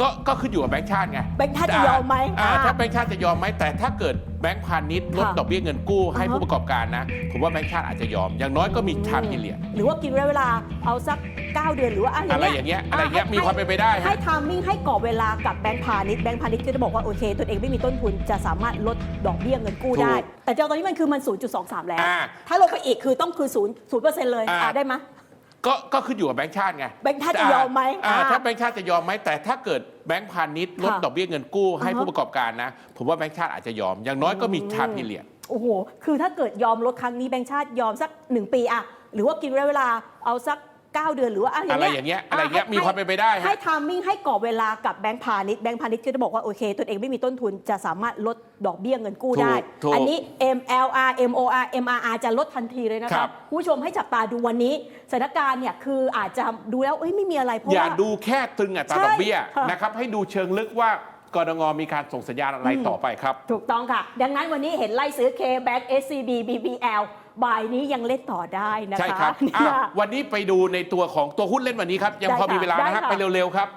ก็ก็ขึ้นอยู่กับแบงค์ชาติไงแบงค์ชาติจะยอมไหมอ่าอ่า ถ้าแบงค์ชาติจะยอมไหมแต่ถ้าเกิดแบงค์พาณิชย์ลดค่ะดอกเบี้ยเงินกู้ให้อ่าฮะ ผู้ประกอบการนะ ผมว่าแบงค์ชาติอาจจะยอม อย่างน้อยก็มีชามพิเลียหรือว่ากินระยะเวลาเอาสัก 9 เดือนหรือว่าอะไรอะไรอย่างเงี้ยอะไรอย่างเงี้ยมีความเป็นไปได้ฮะให้ทามมิ่งให้กรอบเวลากับแบงค์พาณิชย์แบงค์พาณิชย์ก็จะบอกว่าโอเคตนเองไม่มีต้นทุนจะสามารถลดดอกเบี้ยเงินกู้ได้ ถูกแต่เจ้าตอนนี้มันคือมัน 0.23 แล้ว อ่าถ้าลงไปอีกคือต้องคือ0 0%เลยอ่า อ่าได้ไหม ก็ก็ขึ้นอยู่กับแบงค์ชาติไงแบงค์ชาติจะยอมไหมอ่าอ่าถ้าแบงค์ชาติจะยอมไหมแต่ถ้าเกิดแบงค์พาณิชย์ลดค่ะดอกเบี้ยเงินกู้ให้อ่าฮะ ผู้ประกอบการนะ ผมว่าแบงค์ชาติอาจจะยอม อย่างน้อยก็มีชามพิเลียโอ้โห คือถ้าเกิดยอมลดครั้งนี้แบงค์ชาติยอมสัก1ปีอะหรือว่ากินระยะเวลาเอาสัก 9 เดือนหรือว่าอะไรอะไรอย่างเงี้ยอะไรอย่างเงี้ยให้มีความเป็นไปได้ฮะ ให้ทามมิ่งให้กรอบเวลากับแบงค์พาณิชย์แบงค์พาณิชย์ก็จะบอกว่าโอเคตนเองไม่มีต้นทุนจะสามารถลดดอกเบี้ยเงินกู้ได้ถูกอันี้ MLR MOR MRR จะลดทันทีเลยนะคครัรับบ คุณผู้ชมให้จับตาดูวันนี้สถานการณ์เนี่ยคืออาจจะดูแล้วเอ้ยไม่มีอะไรเพราะอย่าว่า ดูแค่ตึงอัตราใช่ดอกเบี้ยค่ะ นะครับให้ดูเชิงลึกว่า กรงมีการส่งสัญญาณอะไรต่อไปครับ ถูกต้องค่ะ ดังนั้นวันนี้เห็นไล่ซื้อ K Bank SCB BBL บ่ายนี้ยังเล่นต่อได้นะคะใช่ครับนี่อะค่ะวันนี้ไปดูในตัวของตัวหุ้นเล่นวันนี้ครับ ยังได้พอมีเวลาค่ะนะฮะได้ค่ะไปเร็วๆครับ